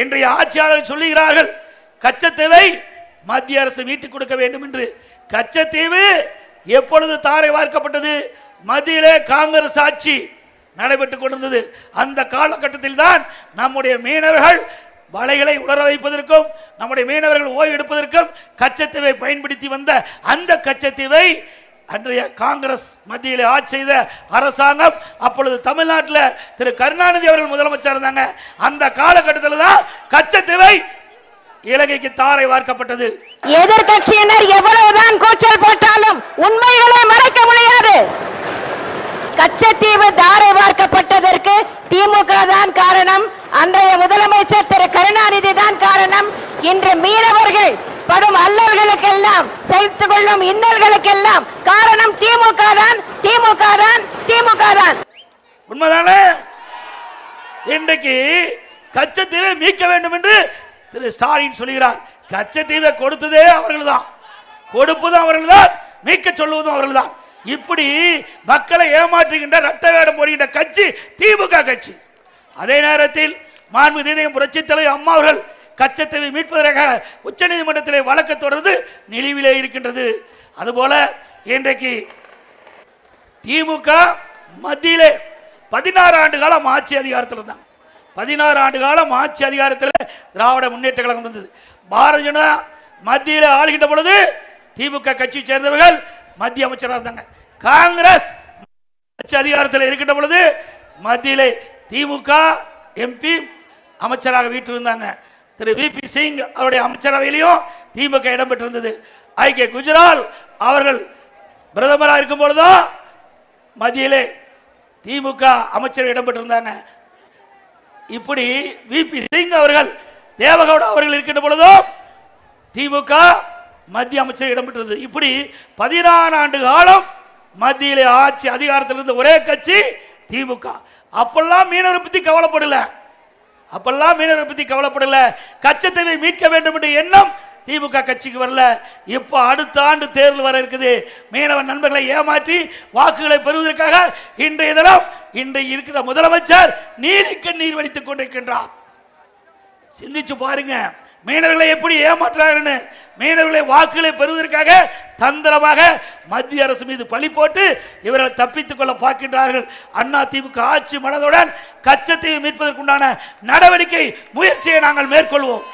இன்றைய ஆட்சியாளர்கள் சொல்லுகிறார்கள் கச்சத்தீவை மத்திய அரசு மீட்டுக் கொடுக்க வேண்டும் என்று. கச்சத்தீவு எப்பொழுது தாரை வார்க்கப்பட்டது? மத்தியிலே காங்கிரஸ் ஆட்சி நடைபெற்றுக் கொண்டிருந்தது. அந்த காலகட்டத்தில் தான் நம்முடைய மீனவர்கள் வலைகளை உலர வைப்பதற்கும் நம்முடைய மீனவர்கள் ஓய்வு எடுப்பதற்கும் கச்சத்தீவை பயன்படுத்தி வந்த அந்த கச்சத்தீவை அன்றைய காங்கிரஸ் மத்தியில் ஆட்சி செய்த அரசாங்கம் அப்பொழுது தமிழ்நாட்டில் திரு கருணாநிதி அவர்கள் முதலமைச்சர் இருந்தாங்க. அந்த காலகட்டத்தில் தான் கச்சத்தீவை இலங்கைக்கு தாரை வார்க்கப்பட்டது. எதிர்கட்சியினர் எவ்வளவுதான் கூச்சல் போட்டாலும் உண்மைகளை மறைக்க முடியாது. கச்சத்தீவு தாரை வார்க்கப்பட்டதற்கு திமுக தான் காரணம். அன்றைய முதலமைச்சர் திரு கருணாநிதி தான் காரணம். இன்று மீனவர்கள் படும் அல்லல்களுக்கெல்லாம் சகித்துக் கொள்ளும் இன்னல்களுக்கெல்லாம் காரணம் திமுக தான் திமுக தான் திமுக தான். உண்மைதானே? இன்றைக்கு கச்சத்தீவை மீட்க வேண்டும் என்று திரு ஸ்டாலின் சொல்கிறார் கச்சத்தீவை கொடுத்ததே அவர்கள்தான். கொடுப்பதும் அவர்கள்தான் மீட்க சொல்லுவதும் அவர்கள்தான். இப்படி மக்களை ஏமாற்றுகின்ற ரத்த வேடம் போடுகின்ற கட்சி திமுக கட்சி. அதே நேரத்தில் மாண்பு இதயம் புரட்சித் தலைவர் அம்மா அவர்கள் கச்சத்தீவை மீட்பதற்காக உச்சநீதிமன்றத்தில் வழக்கு தொடர்ந்து நிலுவிலே இருக்கின்றது. அதுபோல இன்றைக்கு திமுக மத்தியிலே பதினாறு ஆண்டு காலம் ஆட்சி அதிகாரத்தில் இருந்தாங்க. பதினாறு ஆண்டு காலம் ஆட்சி அதிகாரத்தில் திராவிட முன்னேற்ற கழகம் இருந்தது. பாரதிய ஜனதா மத்தியில் ஆளுகின்ற பொழுது திமுக கட்சியை சேர்ந்தவர்கள் மத்திய அமைச்சராக இருந்தாங்க. காங்கிரஸ் ஆட்சி அதிகாரத்தில் இருக்கின்ற பொழுது மத்தியிலே திமுக எம்பி அமைச்சராக வீட்டிருந்தாங்க திரு வி பி சிங் அவருடைய அமைச்சரவையிலையும் திமுக இடம்பெற்றிருந்தது. ஐக்கிய குஜரால் அவர்கள் பிரதமராக இருக்கும் பொழுதும் மத்தியிலே திமுக அமைச்சர் இடம்பெற்றிருந்தாங்க. இப்படி வி பி சிங் அவர்கள் தேவகவுடா அவர்கள் இருக்கின்ற பொழுதும் திமுக மத்திய அமைச்சர் இடம்பெற்றது இப்படி பதினாறு ஆண்டு காலம் மத்தியிலே ஆட்சி அதிகாரத்தில் இருந்த ஒரே கட்சி திமுக. அப்பெல்லாம் மீனவரை பத்தி கவலைப்படலை. அப்பெல்லாம் மீனவரை பற்றி கவலைப்படல. கச்சத்தீவை மீட்க வேண்டும் என்ற எண்ணம் திமுக கட்சிக்கு வரல. இப்போ அடுத்த ஆண்டு தேர்தல் வர இருக்குது. மீனவ நண்பர்களை ஏமாற்றி வாக்குகளை பெறுவதற்காக இன்றைய தினம் இன்றைய இருக்கிற முதலமைச்சர் நீதிக்கு நீர் வடித்துக் கொண்டிருக்கின்றார். சிந்திச்சு பாருங்க. மீனவர்களை எப்படி ஏமாற்றுறாங்கன்னு மீனவர்களை வாக்குகளை பெறுவதற்காக தந்திரமாக மத்திய அரசு மீது பழி போட்டு இவர்கள் தப்பித்துக் கொள்ள பார்க்கின்றார்கள். அண்ணா திமுக ஆட்சி மனதுடன் கச்சத்தீவை மீட்பதற்குண்டான நடவடிக்கை முயற்சியை நாங்கள் மேற்கொள்வோம்.